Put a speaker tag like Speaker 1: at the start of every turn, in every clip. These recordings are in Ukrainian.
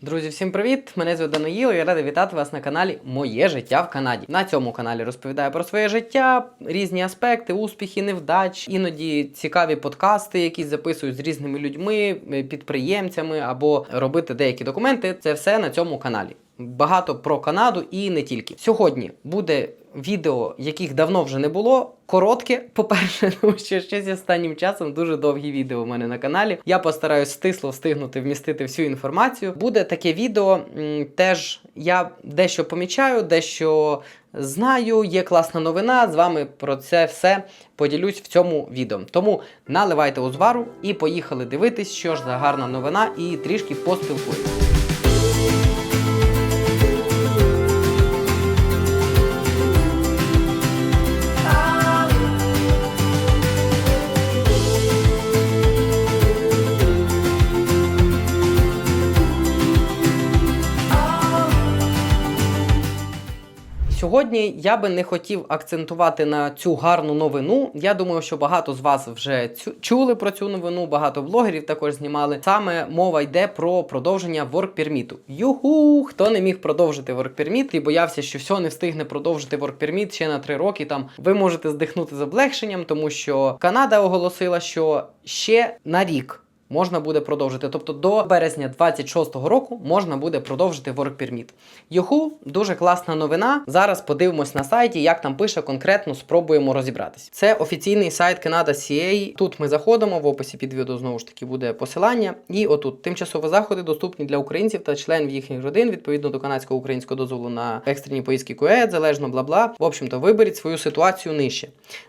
Speaker 1: Друзі, всім привіт! Мене звуть Даноїл і я радий вітати вас на каналі Моє життя в Канаді. На цьому каналі розповідаю про своє життя, різні аспекти, успіхи, невдач, іноді цікаві подкасти, які записують з різними людьми, підприємцями або робити деякі документи. Це все на цьому каналі. Багато про Канаду і не тільки. Сьогодні буде відео, яких давно вже не було. Коротке, по-перше, тому що щось останнім часом дуже довгі відео у мене на каналі. Я постараюсь стисло встигнути вмістити всю інформацію. Буде таке відео. Теж я дещо помічаю, дещо знаю. Є класна новина. З вами про це все поділюсь в цьому відео. Тому наливайте узвару і поїхали дивитись, що ж за гарна новина, і трішки поспілкуємося. Сьогодні я би не хотів акцентувати на цю гарну новину. Я думаю, що багато з вас вже цю, чули про цю новину, багато блогерів також знімали. Саме мова йде про продовження permit. Юху! Хто не міг продовжити permit і боявся, що все не встигне продовжити permit ще на 3 роки. Там ви можете здихнути з облегшенням, тому що Канада оголосила, що ще на рік. Можна буде продовжити. Тобто до березня 26-го року можна буде продовжити work permit. Йоху, дуже класна новина. Зараз подивимось на сайті, як там пише конкретно, спробуємо розібратися. Це офіційний сайт Canada.ca. Тут ми заходимо, в описі під відео знову ж таки буде посилання. І отут тимчасові заходи доступні для українців та членів їхніх родин відповідно до канадського українського дозволу на екстрені поїздки КУЕД, залежно бла бла. В общем-то, виберіть свою ситуацію нижче.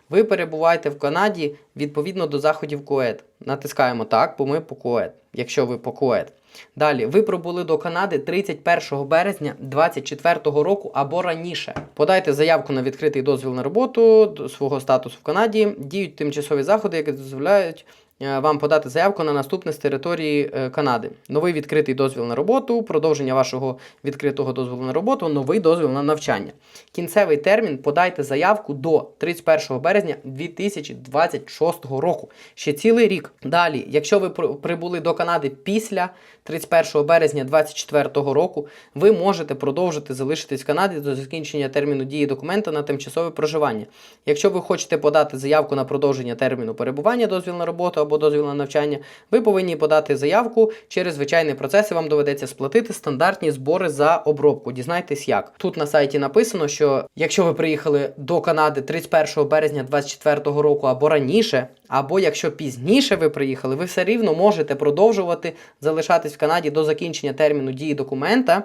Speaker 1: Ви перебуваєте в Канаді відповідно до заходів КУЕД. Натискаємо так, бо ми по КУЕД, якщо ви по КУЕД. Далі, ви прибули до Канади 31 березня 2024 року або раніше. Подайте заявку на відкритий дозвіл на роботу до свого статусу в Канаді. Діють тимчасові заходи, які дозволяють вам подати заявку на наступне з території е, Канади. Новий відкритий дозвіл на роботу, продовження вашого відкритого дозволу на роботу, новий дозвіл на навчання. Кінцевий термін подайте заявку до 31 березня 2026 року. Ще цілий рік. Далі, якщо ви прибули до Канади після 31 березня 2024 року, ви можете продовжити залишитись в Канаді до закінчення терміну дії документа на тимчасове проживання. Якщо ви хочете подати заявку на продовження терміну перебування, дозвіл на роботу або дозвіл на навчання, ви повинні подати заявку через звичайний процес і вам доведеться сплатити стандартні збори за обробку. Дізнайтесь як. Тут на сайті написано, що якщо ви приїхали до Канади 31 березня 2024 року або раніше, або якщо пізніше ви приїхали, ви все рівно можете продовжувати залишатись в Канаді до закінчення терміну дії документа.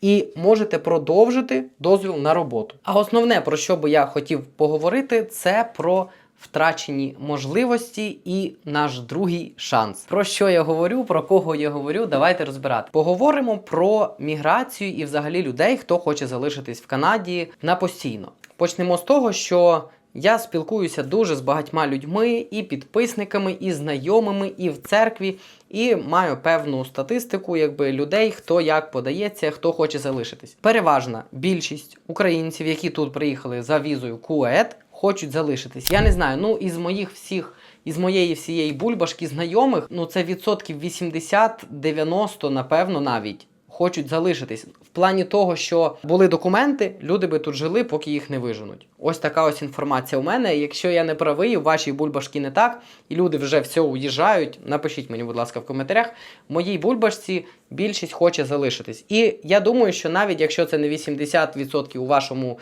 Speaker 1: І можете продовжити дозвіл на роботу. А основне, про що би я хотів поговорити, це про втрачені можливості і наш другий шанс. Про що я говорю, про кого я говорю, давайте розбирати. Поговоримо про міграцію і взагалі людей, хто хоче залишитись в Канаді на постійно. Почнемо з того, що я спілкуюся дуже з багатьма людьми, і підписниками, і знайомими, і в церкві, і маю певну статистику, якби людей, хто як подається, хто хоче залишитись. Переважна більшість українців, які тут приїхали за візою КУЕД, хочуть залишитись. Я не знаю, ну із моїх всіх. Із моєї всієї бульбашки знайомих, ну це відсотків 80-90, напевно, навіть хочуть залишитись. В плані того, що були документи, люди би тут жили, поки їх не виженуть. Ось така ось інформація у мене. Якщо я не правий, у вашій бульбашки не так, і люди вже все уїжджають, напишіть мені, будь ласка, в коментарях. В моїй бульбашці більшість хоче залишитись. І я думаю, що навіть якщо це не 80% у вашому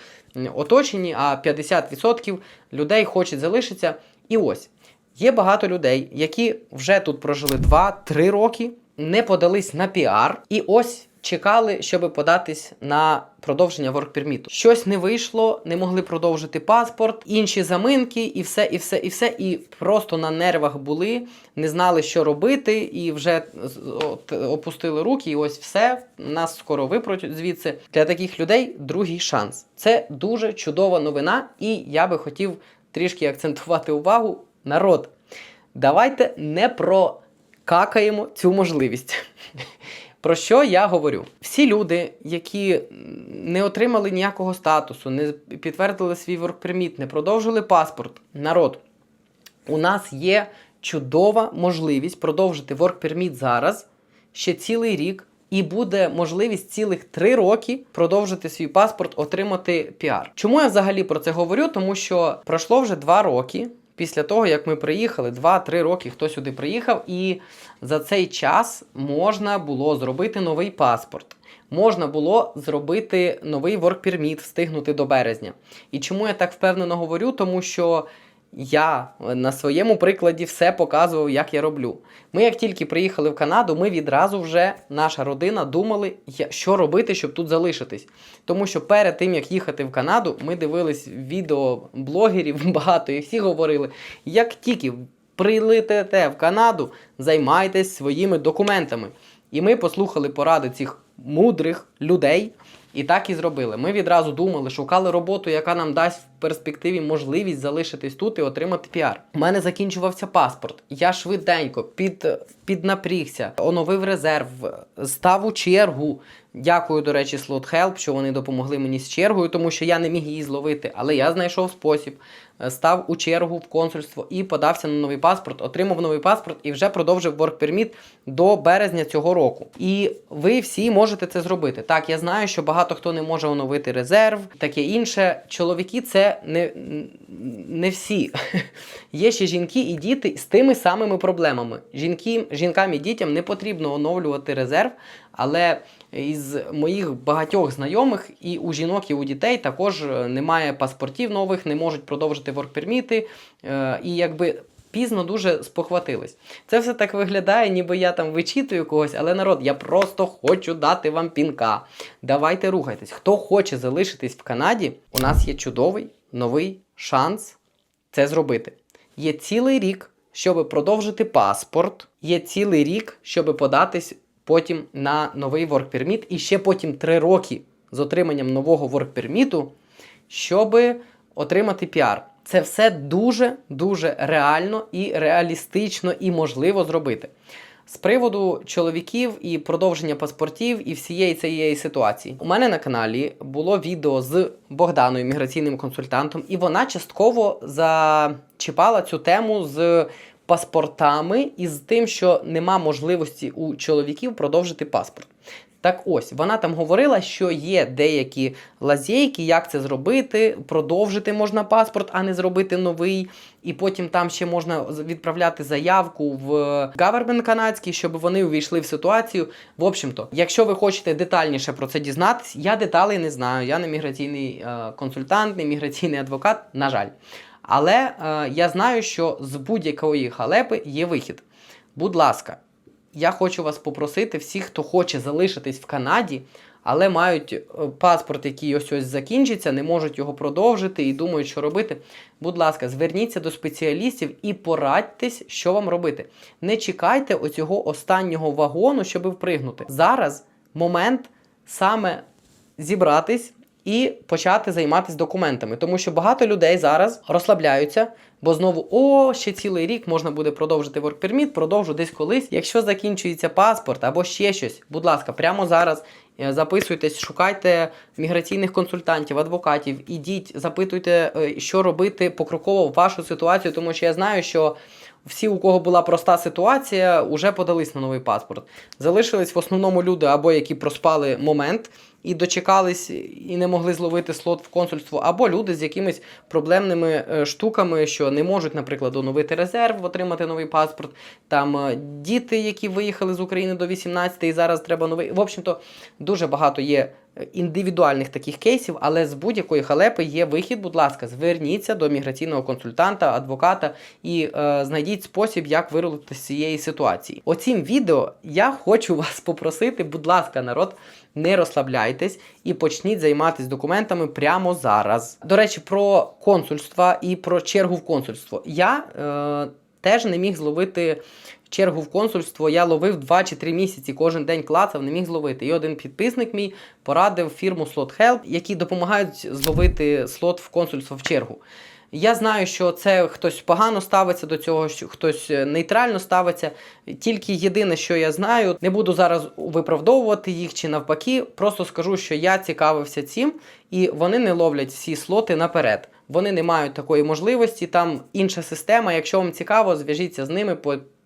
Speaker 1: оточенні, а 50% людей хочуть залишитися. І ось. Є багато людей, які вже тут прожили 2-3 роки, не подались на піар, і ось чекали, щоб податись на продовження permit. Щось не вийшло, не могли продовжити паспорт, інші заминки, і все, і все, і все. І просто на нервах були, не знали, що робити, і вже опустили руки, і ось все. Нас скоро випруть звідси. Для таких людей другий шанс. Це дуже чудова новина, і я би хотів трішки акцентувати увагу. Народ, давайте не прокакаємо цю можливість. Про що я говорю? Всі люди, які не отримали ніякого статусу, не підтвердили свій permit, не продовжили паспорт, народ, у нас є чудова можливість продовжити permit зараз ще цілий рік І буде можливість цілих три роки продовжити свій паспорт, отримати піар. Чому я взагалі про це говорю? Тому що пройшло вже два роки після того, як ми приїхали, 2-3 роки хто сюди приїхав, і за цей час можна було зробити новий паспорт. Можна було зробити новий work permit, встигнути до березня. І чому я так впевнено говорю? Тому що я на своєму прикладі все показував, як я роблю. Ми, як тільки приїхали в Канаду, ми відразу вже, наша родина, думали, що робити, щоб тут залишитись. Тому що перед тим, як їхати в Канаду, ми дивились відео блогерів багато, і всі говорили, як тільки прилетите в Канаду, займайтесь своїми документами. І ми послухали поради цих мудрих людей. І так і зробили. Ми відразу думали, шукали роботу, яка нам дасть в перспективі можливість залишитись тут і отримати піар. У мене закінчувався паспорт. Я швиденько під, піднапрігся, оновив резерв, став у чергу. Дякую, до речі, Slot Help, що вони допомогли мені з чергою, тому що я не міг її зловити, але я знайшов спосіб. Е, Став у чергу в консульство і подався на новий паспорт, отримав новий паспорт і вже продовжив work permit до березня цього року. І ви всі можете це зробити. Так, я знаю, що багато хто не може оновити резерв, таке інше. Чоловіки це не, не всі. Є ще жінки і діти з тими самими проблемами. Жінки, жінкам і дітям не потрібно оновлювати резерв, але із моїх багатьох знайомих і у жінок, і у дітей також е, немає паспортів нових, не можуть продовжити воркперміти, е, і якби пізно дуже спохватились. Це все так виглядає, ніби я там вичитую когось, але народ, я просто хочу дати вам пінка. Давайте рухайтесь. Хто хоче залишитись в Канаді, у нас є чудовий новий шанс це зробити. Є цілий рік, щоб продовжити паспорт, є цілий рік, щоб податись потім на новий work permit, і ще потім 3 роки з отриманням нового work permit, щоб отримати піар. Це все дуже дуже реально і реалістично і можливо зробити. З приводу чоловіків і продовження паспортів і всієї цієї ситуації. У мене на каналі було відео з Богданою, міграційним консультантом, і вона частково зачіпала цю тему з паспортами і з тим, що нема можливості у чоловіків продовжити паспорт. Так ось, вона там говорила, що є деякі лазейки, як це зробити, продовжити можна паспорт, а не зробити новий. І потім там ще можна відправляти заявку в government канадський, щоб вони увійшли в ситуацію. В общем-то, якщо ви хочете детальніше про це дізнатись, я деталей не знаю. Я не міграційний е, консультант, не міграційний адвокат, на жаль. Але е, я знаю, що з будь-якої халепи є вихід. Будь ласка, я хочу вас попросити, всіх, хто хоче залишитись в Канаді, але мають е, паспорт, який ось ось закінчиться, не можуть його продовжити і думають, що робити. Будь ласка, зверніться до спеціалістів і порадьтесь, що вам робити. Не чекайте оцього останнього вагону, щоб впригнути. Зараз момент саме зібратись і почати займатися документами. Тому що багато людей зараз розслабляються, бо знову о, ще цілий рік можна буде продовжити work permit, продовжу десь колись. Якщо закінчується паспорт або ще щось, будь ласка, прямо зараз. е, Записуйтесь, шукайте міграційних консультантів, адвокатів, ідіть, запитуйте, е, що робити покроково в вашу ситуацію, тому що я знаю, що всі, у кого була проста ситуація, вже подались на новий паспорт. Залишились в основному люди, або які проспали момент і дочекались і не могли зловити слот в консульство, або люди з якимись проблемними е, штуками, що не можуть, наприклад, оновити резерв, отримати новий паспорт. Там е, діти, які виїхали з України до 18 і зараз треба новий. В общем-то, дуже багато є індивідуальних таких кейсів, але з будь-якої халепи є вихід. Будь ласка, зверніться до міграційного консультанта, адвоката і е, знайдіть спосіб, як вирулити з цієї ситуації. Оцім відео я хочу вас попросити, будь ласка, народ, не розслабляйтесь і почніть займатися документами прямо зараз. До речі, про консульства і про чергу в консульство. Я е, теж не міг зловити чергу в консульство. Я ловив 2 чи 3 місяці, кожен день клацав, не міг зловити. І один підписник мій порадив фірму Slot Help, які допомагають зловити слот в консульство в чергу. Я знаю, що це хтось погано ставиться до цього, що хтось е, нейтрально ставиться. Тільки єдине, що я знаю, не буду зараз виправдовувати їх чи навпаки. Просто скажу, що я цікавився цим, і вони не ловлять всі слоти наперед. Вони не мають такої можливості. Там інша система. Якщо вам цікаво, зв'яжіться з ними,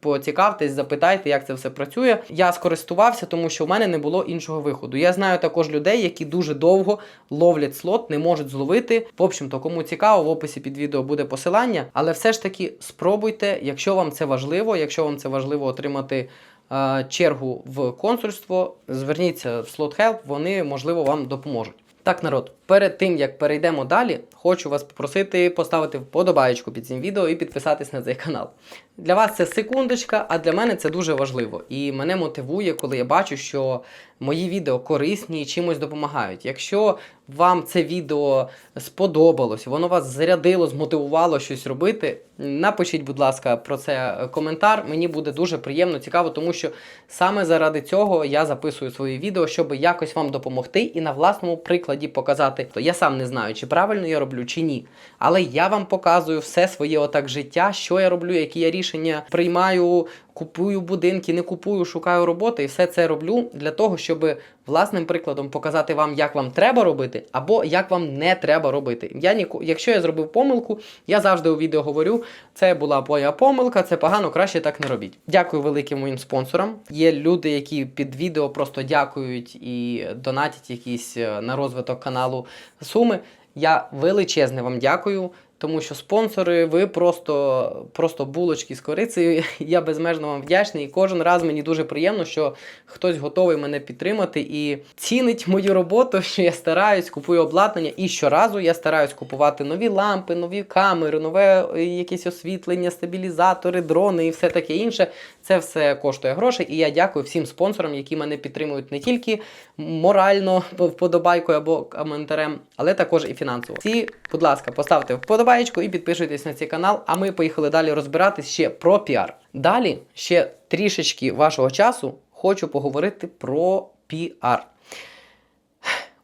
Speaker 1: поцікавтесь, запитайте, як це все працює. Я скористувався, тому що в мене не було іншого виходу. Я знаю також людей, які дуже довго ловлять слот, не можуть зловити. В общем-то, кому цікаво, в описі під відео буде посилання. Але все ж таки спробуйте, якщо вам це важливо, якщо вам це важливо отримати. е, Чергу в консульство, зверніться в Slot Help, вони можливо вам допоможуть. Так, народ, перед тим як перейдемо далі, хочу вас попросити поставити вподобаєчку під цим відео і підписатись на цей канал. Для вас це секундочка, а для мене це дуже важливо. І мене мотивує, коли я бачу, що мої відео корисні і чимось допомагають. Якщо вам це відео сподобалось, воно вас зарядило, змотивувало щось робити, напишіть, будь ласка, про це коментар. Мені буде дуже приємно, цікаво, тому що саме заради цього я записую свої відео, щоб якось вам допомогти і на власному прикладі показати. То я сам не знаю, чи правильно я роблю, чи ні. Але я вам показую все своє отак життя, що я роблю, які я рішення приймаю, купую будинки, не купую, шукаю роботи, і все це роблю для того, щоб власним прикладом показати вам, як вам треба робити, або як вам не треба робити. Я ніко... Якщо я зробив помилку, я завжди у відео говорю, це була моя помилка, це погано, краще так не робіть. Дякую великим моїм спонсорам. Є люди, які під відео просто дякують і донатять якісь е, на розвиток каналу суми. Я величезне вам дякую. Тому що спонсори, ви просто, просто булочки з корицею. Я безмежно вам вдячний. І кожен раз мені дуже приємно, що хтось готовий мене підтримати і цінить мою роботу, що я стараюсь, купую обладнання. І щоразу я стараюсь купувати нові лампи, нові камери, нове е, якесь освітлення, стабілізатори, дрони і все таке інше. Це все коштує грошей. І я дякую всім спонсорам, які мене підтримують не тільки морально вподобайкою або коментарем, але також і фінансово. Всі, будь ласка, поставте вподобайку і підпишитесь на цей канал. А ми поїхали далі розбиратись ще про піар. Далі ще трішечки вашого часу хочу поговорити про піар.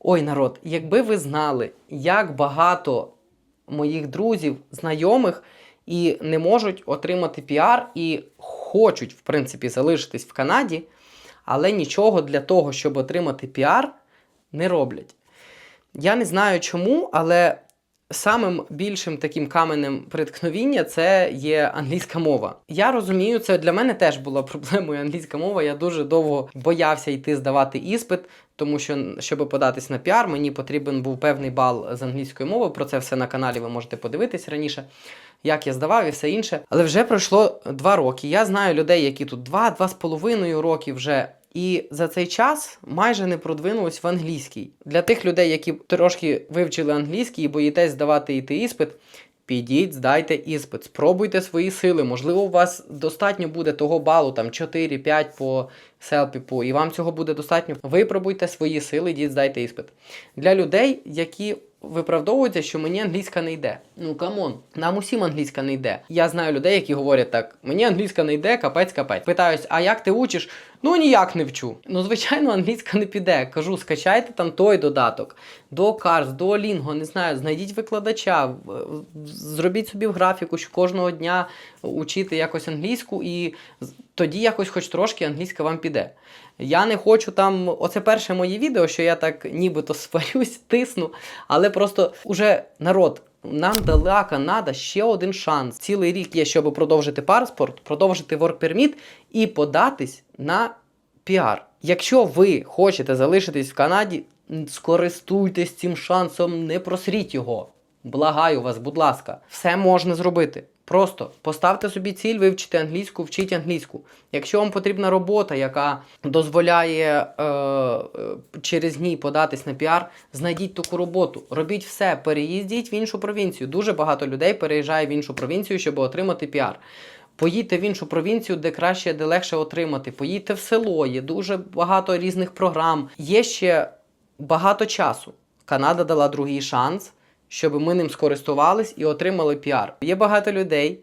Speaker 1: Ой, народ, якби ви знали, як багато моїх друзів, знайомих і не можуть отримати піар, і хочуть, в принципі, залишитись в Канаді, але нічого для того, щоб отримати піар, не роблять. Я не знаю чому, але самим більшим таким каменем приткновіння це є англійська мова. Я розумію, це для мене теж була проблемою англійська мова. Я дуже довго боявся йти здавати іспит, тому що, щоб податись на піар, мені потрібен був певний бал з англійської мови. Про це все на каналі ви можете подивитись раніше. Як я здавав і все інше. Але вже пройшло два роки. Я знаю людей, які тут два-два з половиною роки вже і за цей час майже не продвинулись в англійській. Для тих людей, які трошки вивчили англійський і боїтесь здавати іти іспит, підіть, здайте іспит, спробуйте свої сили. Можливо, у вас достатньо буде того балу, там 4-5 по селпіпу, і вам цього буде достатньо. Випробуйте свої сили, йдіть, здайте іспит. Для людей, які виправдовуються, що мені англійська не йде. Ну камон, нам усім англійська не йде. Я знаю людей, які говорять так: мені англійська не йде, капець, капець. Питаюсь, а як ти учиш? Ну ніяк не вчу. Ну, звичайно, англійська не піде. Кажу, скачайте там той додаток, до Cars, до Lingo, не знаю, знайдіть викладача, зробіть собі в графіку, що кожного дня учити якось англійську, і тоді якось хоч трошки англійська вам піде. Я не хочу там. Оце перше моє відео, що я так нібито сварюсь, тисну, але просто уже народ. Нам дала Канада ще один шанс. Цілий рік є, щоб продовжити паспорт, продовжити work permit і податись на піар. Якщо ви хочете залишитись в Канаді, скористуйтесь цим шансом, не просріть його. Благаю вас, будь ласка, все можна зробити. Просто поставте собі ціль вивчити англійську, вчіть англійську. Якщо вам потрібна робота, яка дозволяє е, е, через ній податись на піар, знайдіть таку роботу. Робіть все, переїздіть в іншу провінцію. Дуже багато людей переїжджає в іншу провінцію, щоб отримати піар. Поїдьте в іншу провінцію, де краще, де легше отримати. Поїдьте в село, є дуже багато різних програм. Є ще багато часу. Канада дала другий шанс, щоб ми ним скористувались і отримали піар. Є багато людей,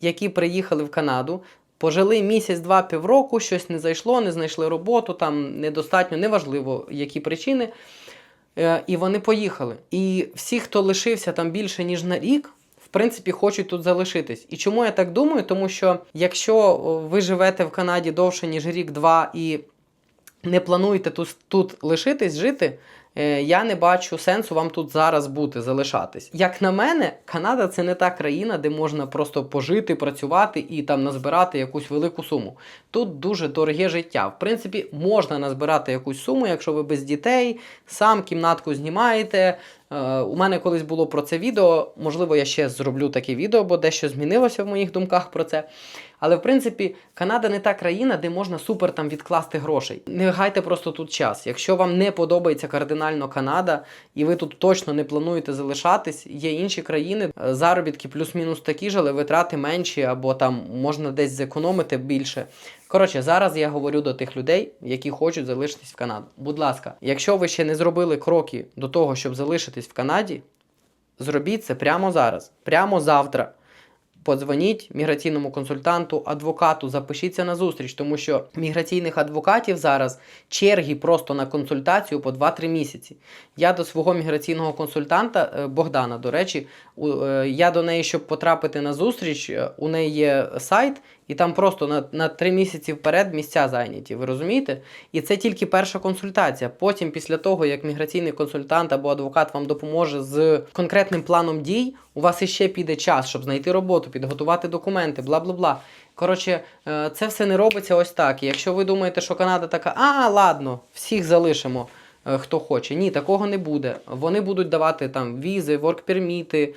Speaker 1: які приїхали в Канаду, пожили місяць, два, півроку, щось не зайшло, не знайшли роботу, там недостатньо, неважливо, які причини. Е, І вони поїхали. І всі, хто лишився там більше, ніж на рік, в принципі, хочуть тут залишитись. І чому я так думаю? Тому що якщо ви живете в Канаді довше, ніж рік-два, і не плануєте тут, тут лишитись, жити, я не бачу сенсу вам тут зараз бути, залишатись. Як на мене, Канада це не та країна, де можна просто пожити, працювати і там назбирати якусь велику суму. Тут дуже дороге життя. В принципі, можна назбирати якусь суму, якщо ви без дітей, сам кімнатку знімаєте. Е, У мене колись було про це відео. Можливо, я ще зроблю таке відео, бо дещо змінилося в моїх думках про це. Але в принципі, Канада не та країна, де можна супер там відкласти грошей. Не гайте просто тут час. Якщо вам не подобається кардинально Канада, і ви тут точно не плануєте залишатись, є інші країни, е, заробітки плюс-мінус такі ж, але витрати менші, або там можна десь зекономити більше. Коротше, зараз я говорю до тих людей, які хочуть залишитись в Канаду. Будь ласка, якщо ви ще не зробили кроки до того, щоб залишитись в Канаді, зробіть це прямо зараз, прямо завтра. Подзвоніть міграційному консультанту, адвокату, запишіться на зустріч, тому що міграційних адвокатів зараз черги просто на консультацію по 2-3 місяці. Я до свого міграційного консультанта е, Богдана, до речі, е, я до неї, щоб потрапити на зустріч, е, у неї є сайт, і там просто на, на 3 місяці вперед місця зайняті. Ви розумієте? І це тільки перша консультація. Потім, після того, як міграційний консультант або адвокат вам допоможе з конкретним планом дій, у вас іще піде час, щоб знайти роботу, підготувати документи, бла бла бла. Коротше, е, це все не робиться ось так. І якщо ви думаєте, що Канада така, а ладно, всіх залишимо. е, Хто хоче. Ні, такого не буде. Вони будуть давати там візи, воркперміти,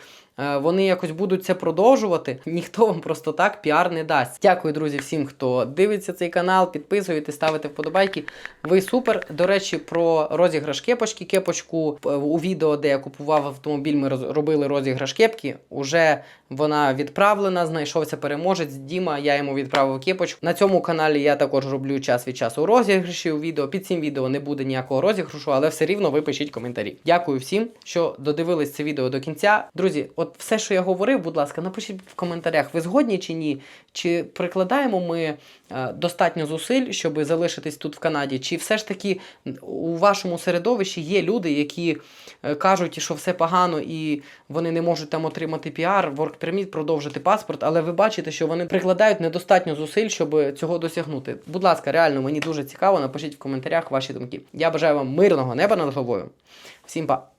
Speaker 1: вони якось будуть це продовжувати. Ніхто вам просто так піар не дасть. Дякую, друзі, всім, хто дивиться цей канал, підписуєте, ставите вподобайки. Ви супер. До речі, про розіграш кепочки. Кепочку е, у відео, де я купував автомобіль, ми роз- робили розіграш кепки. Уже вона відправлена, знайшовся переможець. Діма, я йому відправив кепочку. На цьому каналі я також роблю час від часу розіграші у відео. Під цим відео не буде ніякого розіграшу, але все рівно ви пишіть коментарі. Дякую всім, що додивились це відео до кінця. Друзі, от все, що я говорив, будь ласка, напишіть в коментарях, ви згодні чи ні? Чи прикладаємо ми е, достатньо зусиль, щоб залишитись тут в Канаді? Чи все ж таки у вашому середовищі є люди, які е, кажуть, що все погано і вони не можуть там отримати піар, work-permit, продовжити паспорт, але ви бачите, що вони прикладають недостатньо зусиль, щоб цього досягнути. Будь ласка, реально, мені дуже цікаво. Напишіть в коментарях ваші думки. Я бажаю вам мирного неба над головою. Всім па!